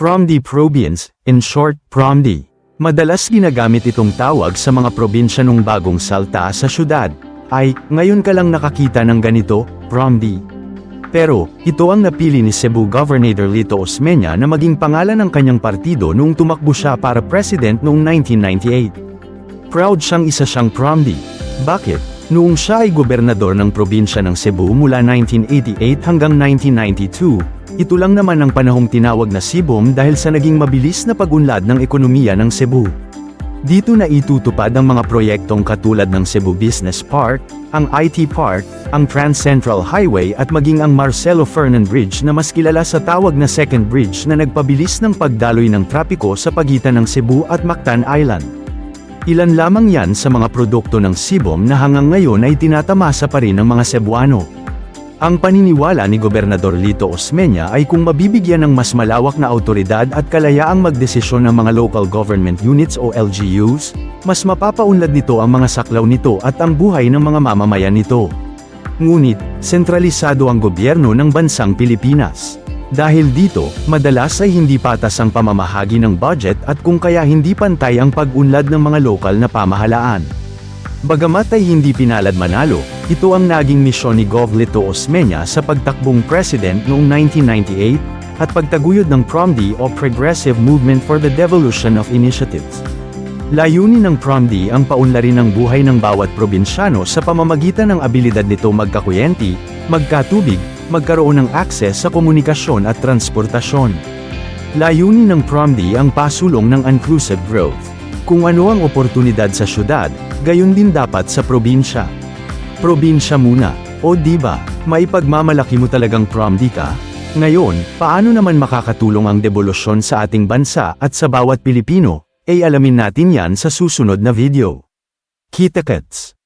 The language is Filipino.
PROMD Province, in short, PROMD. Madalas ginagamit itong tawag sa mga probinsya nung bagong salta sa syudad, ay, ngayon ka lang nakakita ng ganito, PROMD. Pero, ito ang napili ni Cebu Governor Lito Osmeña na maging pangalan ng kanyang partido noong tumakbo siya para president noong 1998. Proud siyang isa siyang PROMD. Bakit? Noong siya ay gobernador ng probinsya ng Cebu mula 1988 hanggang 1992, ito lang naman ang panahong tinawag na Sibom dahil sa naging mabilis na pagunlad ng ekonomiya ng Cebu. Dito na itutupad ang mga proyektong katulad ng Cebu Business Park, ang IT Park, ang Trans Central Highway at maging ang Marcelo Fernan Bridge na mas kilala sa tawag na Second Bridge na nagpabilis ng pagdaloy ng trapiko sa pagitan ng Cebu at Mactan Island. Ilan lamang yan sa mga produkto ng Sibom na hanggang ngayon ay tinatamasa pa rin ng mga Cebuano. Ang paniniwala ni Gobernador Lito Osmeña ay kung mabibigyan ng mas malawak na autoridad at kalayaang magdesisyon ng mga local government units o LGUs, mas mapapaunlad nito ang mga saklaw nito at ang buhay ng mga mamamayan nito. Ngunit, sentralisado ang gobyerno ng bansang Pilipinas. Dahil dito, madalas ay hindi patas ang pamamahagi ng budget at kung kaya hindi pantay ang pag-unlad ng mga lokal na pamahalaan. Bagamat ay hindi pinalad manalo, ito ang naging misyon ni Gov. Lito Osmeña sa pagtakbong president noong 1998, at pagtaguyod ng PROMD o Progressive Movement for the Devolution of Initiatives. Layunin ng PROMD ang paunlarin ng buhay ng bawat probinsyano sa pamamagitan ng abilidad nito magkakuyenti, magkatubig, magkaroon ng akses sa komunikasyon at transportasyon. Layunin ng PROMD ang pasulong ng inclusive growth. Kung ano ang oportunidad sa syudad, gayon din dapat sa probinsya. Probinsya muna, o di ba? Maipagmamalaki mo talagang PROMD ka? Ngayon, paano naman makakatulong ang devolusyon sa ating bansa at sa bawat Pilipino? Ay alamin natin yan sa susunod na video. Kita-kits!